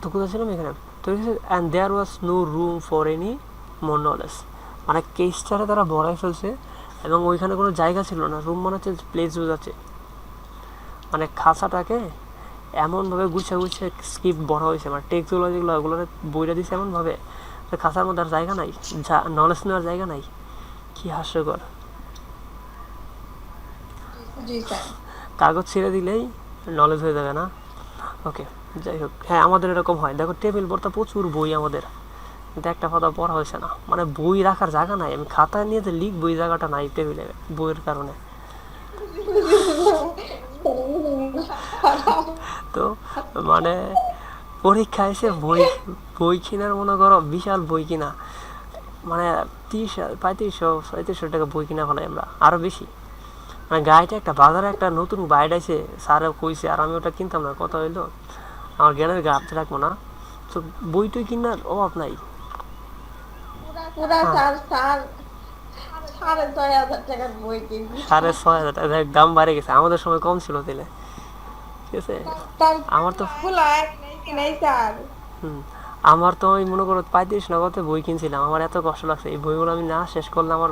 তো কোথায় ছিলাম এখানে। তো and there was no room for any more knowledge মানে কেসটারে তারা ভরাই ফেলছে এবং ওইখানে কোনো জায়গা ছিল না। রুম মনে হচ্ছে প্লেস বোঝাচ্ছে মানে খাঁচাটাকে এমনভাবে গুছিয়ে গুছিয়ে স্কিপ বড় হয়েছে। মানে টেক্সটগুলো যেগুলো ওগুলো বইটা দিছে এমনভাবে। যে খাঁচার মধ্যে আর জায়গা নাই। যা নলেজ নেওয়ার জায়গা নাই। কি হাস্যকর। কাগজ ছেড়ে দিলেই নলেজ হয়ে যাবে না। ওকে, যাই হোক। হ্যাঁ আমাদের এরকম হয়। দেখো টেবিল ভর্তা প্রচুর বই আমাদের। কিন্তু একটা কথা পড়া হয়েছে না। মানে বই রাখার জায়গা নাই। আমি খাতায় নিয়ে যে লিখ বই জায়গাটা নাই টেবিলে বইয়ের কারণে। তো মানে পরীক্ষা এসে বই বই কেনার, মনে করো, বিশাল বই কিনা। মানে তিরিশ, পঁয়ত্রিশশো পঁয়ত্রিশশো টাকা বই কিনা ফেলাই আমরা। আরও বেশি। মানে গাড়িটা একটা বাজারে একটা নতুন বাইড আছে স্যারে কইছে আর আমি ওটা কিনতাম না। কথা হইল আমার জ্ঞানের গাছ রাখব না। তো বই টই কিনার অভাব নাই। স্যার সাড়ে ছয় হাজার টাকা দাম বাড়ে গেছে। আমাদের সময় কম ছিল তেলে ঠিক আছে? আমার তো হুম আমার তো ওই মনে করো পঁয়ত্রিশ নগদে বই কিনছিলাম। আমার এত কষ্ট লাগছে। এই বইগুলো আমি না শেষ করলে আমার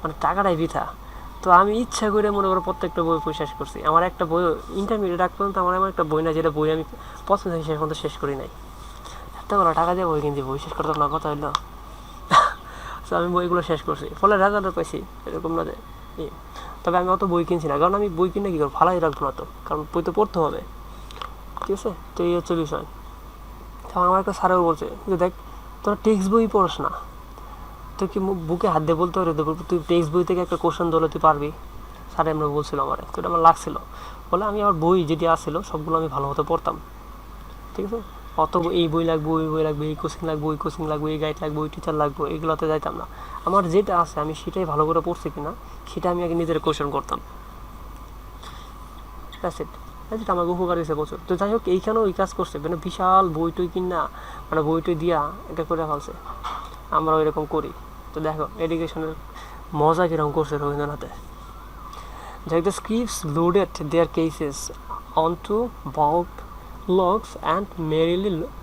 মানে টাকাটাই বৃথা। তো আমি ইচ্ছা করে মনে করো প্রত্যেকটা বই বই শেষ করছি। আমার একটা বই ইন্টারমিডিয়েট রাখ পর্যন্ত আমার এমন একটা বই না, যেটা বই আমি পছন্দ শেষ পর্যন্ত শেষ করি নাই। এতগুলো টাকা দিয়ে বই কিনছি, বই শেষ করতে না কথা হইল? তো আমি বইগুলো শেষ করছি। ফলে রেজাল্টও পাইছি, এরকম না যে তবে আমি অত বই কিনছি না, কারণ আমি বই কিনে কী করব? ফালাই রাখব না তো, কারণ বই তো পড়তে হবে। ঠিক আছে? তো এই হচ্ছে বিষয়। তখন আমার একটা স্যারেও বলছে, যে দেখ, তোরা টেক্সট বই পড়স না। তুই কি বুকে হাত দিয়ে বলতে পারি দেখো তুই টেক্সট বই থেকে একটা কোশ্চেন দিলে তুই পারবি? স্যারে আমরা বলছিল আমার, তো এটা আমার লাগছিল। বলে আমি আমার বই যেটি আসছিল সবগুলো আমি ভালো মতো পড়তাম। ঠিক আছে? অত এই বই লাগবে, ওই বই লাগবে, এই কোচিং লাগবে, ওই কোচিং লাগবে, এই গাইড লাগবে, ওই টিচার লাগবে, এগুলোতে যাইতাম না। আমার যেটা আছে, আমি সেটাই ভালো করে পড়ছি কিনা, সেটা আমি আগে নিজের কোশ্চেন করতাম। ইট আমাকে উপকার হয়েছে প্রচুর। তো যাই হোক, এইখানেও এই কাজ করছে। মানে বিশাল বই টই কিনা মানে বই টই দিয়া এটা করে ফেলছে। আমরা এরকম করি। তো দেখো এডুকেশনের মজা কীরকম করছে রবীন্দ্রনাথে। দেখ the scripts loaded there cases on to bulk logs and lo-